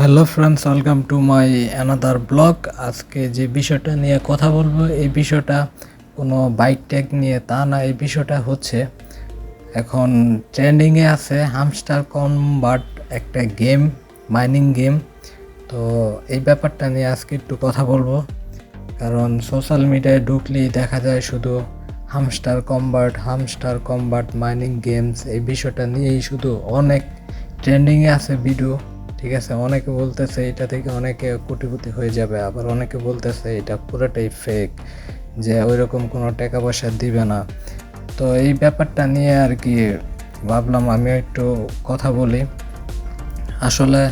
Hello friends, welcome to my another blog. আজকে যে বিষয়টা নিয়ে কথা বলব, এই বিষয়টা কোনো বাইক ট্যাগ নিয়ে তা না, এই বিষয়টা হচ্ছে এখন ট্রেন্ডিংয়ে আছে হামস্টার কনভার্ট একটা গেম মাইনিং গেম তো এই ব্যাপারটা নিয়ে আজকে একটু কথা বলব, কারণ সোশ্যাল মিডিয়ায় ঢুকলেই দেখা যায় শুধু Hamster Kombat Hamster Kombat mining games এই বিষয়টা নিয়েই শুধু অনেক ট্রেন্ডিংয়ে আছে ভিডিও ঠিক আছে, অনেকে বলতেছে এটা থেকে অনেকে কোটিপতি হয়ে যাবে, আবার অনেকে বলতেছে এটা পুরোটাই ফেক যে ওই রকম কোনো টাকা পয়সা দিবে না। তো এই ব্যাপারটা নিয়ে আর কি ভাবলাম আমিও একটু কথা বলি। আসলে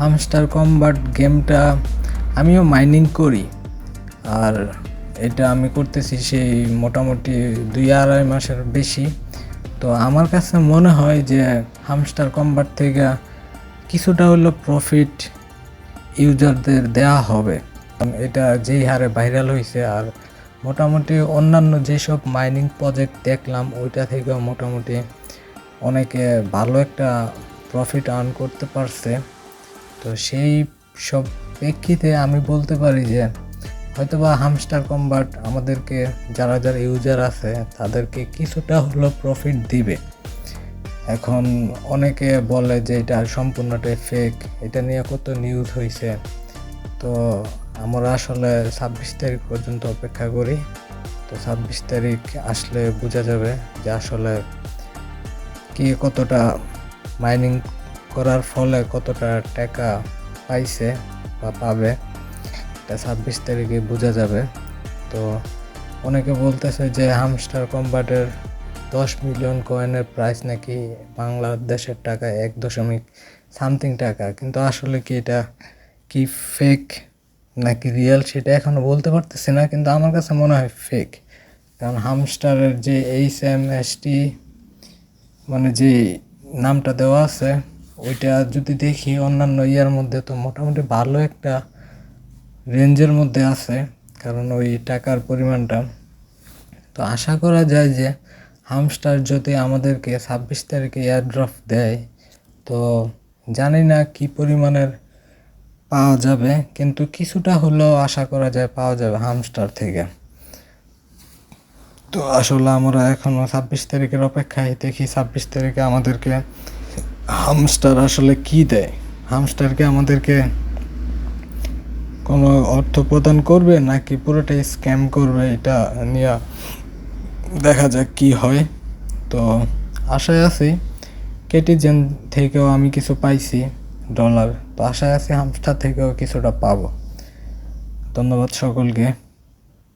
হামস্টার কম্বাট গেমটা আমিও মাইনিং করি, আর এটা আমি করতেছি সেই মোটামুটি দুই আড়াই মাসের বেশি। তো আমার কাছে মনে হয় যে হামস্টার কম্বাট থেকে কিছুটা হলো প্রফিট ইউজারদের দেওয়া হবে। এটা যেই হারে ভাইরাল হয়েছে আর মোটামুটি অন্যান্য যেসব মাইনিং প্রজেক্ট দেখলাম, ওইটা থেকেও মোটামুটি অনেকে ভালো একটা প্রফিট আর্ন করতে পারছে। তো সেই সব প্রেক্ষিতে আমি বলতে পারি যে, হয়তোবা হামস্টার কম্বাট আমাদেরকে, যারা যারা ইউজার আছে, তাদেরকে কিছুটা হলো প্রফিট দিবে। এখন অনেকে বলে যে এটা সম্পূর্ণটাই ফেক এটা নিয়ে কত নিউজ হয়েছে তো আমরা আসলে ছাব্বিশ তারিখ পর্যন্ত অপেক্ষা করি। তো ছাব্বিশ তারিখ আসলে বোঝা যাবে যে আসলে কি কতটা মাইনিং করার ফলে কতটা টাকা পাইছে বা পাবে, এটা ছাব্বিশ তারিখে বোঝা যাবে। তো অনেকে বলতেছে যে হামস্টার কম্বাটের দশ মিলিয়ন কয়েনের প্রাইস নাকি বাংলাদেশের টাকা এক দশমিক সামথিং টাকা। কিন্তু আসলে কি এটা কি ফেক নাকি রিয়েল সেটা এখনও বলতে পারতেছি না, কিন্তু আমার কাছে মনে হয় ফেক কারণ হামস্টারের যে এইচ এম এস টি মানে যে নামটা দেওয়া আছে, ওইটা যদি দেখি অন্যান্য ইয়ার মধ্যে তো মোটামুটি ভালো একটা রেঞ্জের মধ্যে আছে, কারণ ওই টাকার পরিমাণটা। তো আশা করা যায় যে হামস্টার যদি আমাদেরকে ছাব্বিশ তারিখে এয়ারড্রপ দেয়, তো জানি না কি পরিমাণের পাওয়া যাবে, কিন্তু কিছুটা হলেও আশা করা যায় পাওয়া যাবে হামস্টার থেকে। তো আসলে আমরা এখনও ছাব্বিশ তারিখের অপেক্ষায়, দেখি ছাব্বিশ তারিখে আমাদেরকে হামস্টার আসলে কি দেয়। হামস্টারকে আমাদেরকে কোনো অর্থ প্রদান করবে, নাকি পুরোটাই স্ক্যাম করবে, এটা নিয়ে দেখা যাক কি হয়। তো আশায় আছি কেটিজেন থেকেও আমি কিছু পাইছি ডলার তো আশায় আছি হামস্টার থেকেও কিছুটা পাবো। ধন্যবাদ সকলকে।